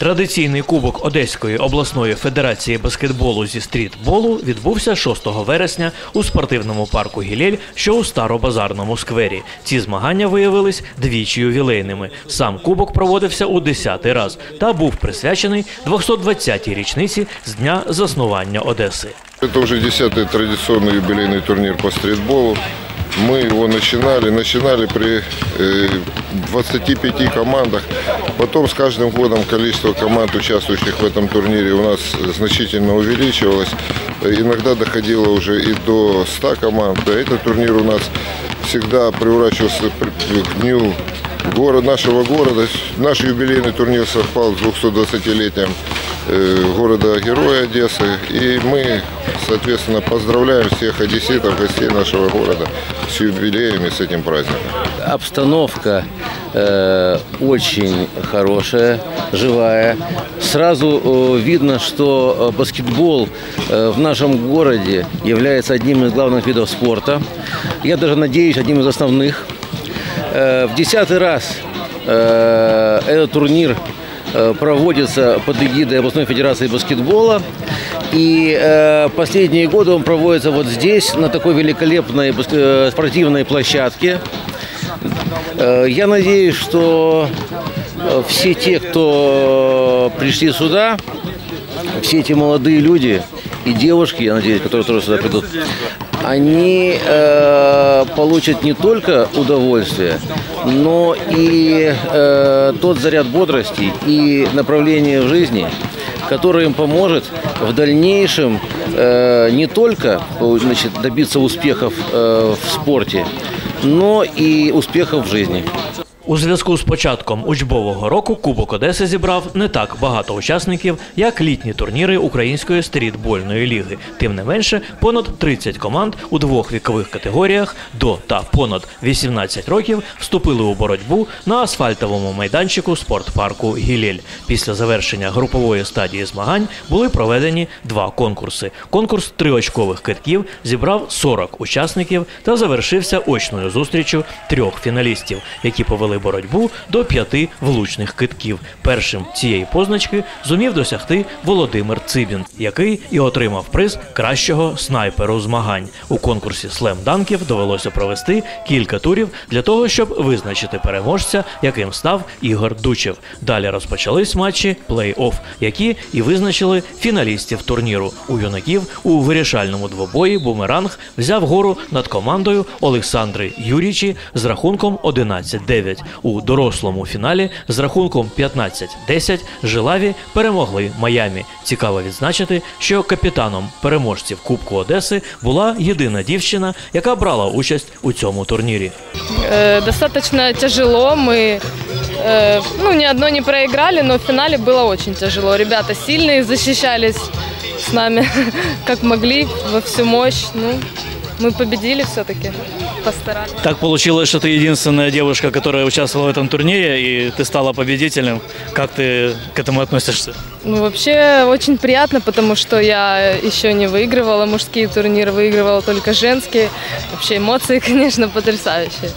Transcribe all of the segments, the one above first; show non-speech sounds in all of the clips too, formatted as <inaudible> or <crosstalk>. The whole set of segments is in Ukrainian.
Традиційний кубок Одеської обласної федерації баскетболу зі стрітболу відбувся 6 вересня у спортивному парку Гілель, що у старобазарному сквері. Ці змагання виявились двічі ювілейними. Сам кубок проводився у 10-й раз та був присвячений 220-й річниці з дня заснування Одеси. Это уже десятый традиционный юбилейный турнир по стритболу. Мы его начинали, начинали при э, 25 командах. Потом с каждым годом количество команд, участвующих в этом турнире, у нас значительно увеличивалось. Э, Иногда доходило уже и до 100 команд. Этот турнир у нас всегда приурачивался при- к дню город нашего города. Наш юбилейный турнир совпал с 220-летием э, города-героя Одессы. И мы, соответственно, поздравляем всех одесситов, гостей нашего города с юбилеем и с этим праздником. Обстановка э, очень хорошая, живая. Сразу э, видно, что э, баскетбол э, в нашем городе является одним из главных видов спорта. Я даже надеюсь, одним из основных. Э, в десятый раз э, этот турнир э, проводится под эгидой областной федерации баскетбола. И э, последние годы он проводится вот здесь, на такой великолепной э, спортивной площадке. Э, Я надеюсь, что э, все те, кто пришли сюда, все эти молодые люди и девушки, я надеюсь, которые тоже сюда придут, они э, получат не только удовольствие, но и э, тот заряд бодрости и направления в жизни, который им поможет в дальнейшем э, не только значит, добиться успехов э, в спорте, но и успехов в жизни. У зв'язку з початком учбового року Кубок Одеси зібрав не так багато учасників, як літні турніри Української стрітбольної ліги. Тим не менше, понад 30 команд у двох вікових категоріях до та понад 18 років вступили у боротьбу на асфальтовому майданчику спортпарку Гілель. Після завершення групової стадії змагань були проведені два конкурси. Конкурс триочкових китків зібрав 40 учасників та завершився очною зустрічю трьох фіналістів, які повели боротьбу до п'яти влучних китків. Першим цієї позначки зумів досягти Володимир Цибін, який і отримав приз кращого снайперу змагань. У конкурсі слем-данків довелося провести кілька турів для того, щоб визначити переможця, яким став Ігор Дучев. Далі розпочались матчі плей-офф, які і визначили фіналістів турніру. У юнаків у вирішальному двобої бумеранг взяв гору над командою Олександри Юрічі з рахунком 11-9. У дорослому фіналі з рахунком 15-10 Жилаві перемогли Майамі. Цікаво відзначити, що капітаном переможців Кубку Одеси була єдина дівчина, яка брала участь у цьому турнірі. Э, достаточно тяжело. Мы э, ну, ни одно не проиграли, но в финале было очень тяжело. Ребята сильные, защищались с нами <laughs> как могли, во всю мощь. Ну, мы победили все-таки, Постарались. Так получилось, что ты единственная девушка, которая участвовала в этом турнире, и ты стала победителем. Как ты к этому относишься? Ну, вообще очень приятно, потому что я еще не выигрывала мужские турниры, выигрывала только женские. Вообще эмоции, <laughs> конечно, потрясающие.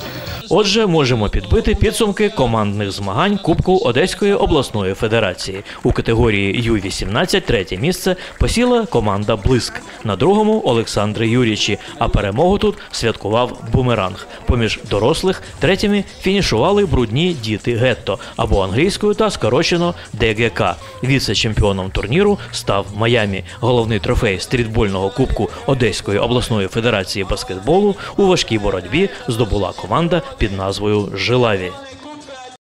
Отже, можемо підбити підсумки командних змагань Кубку Одеської обласної федерації. У категорії Ю-18 третє місце посіла команда Блиск. На другому Олександри Юрічі. А перемогу тут святкував бумеранг. Поміж дорослих третіми фінішували брудні діти гетто або англійською та скорочено ДГК. Віце-чемпіоном турніру став Майамі. Головний трофей стрітбольного кубку Одеської обласної федерації баскетболу у важкій боротьбі здобула команда під назвою Жилаві.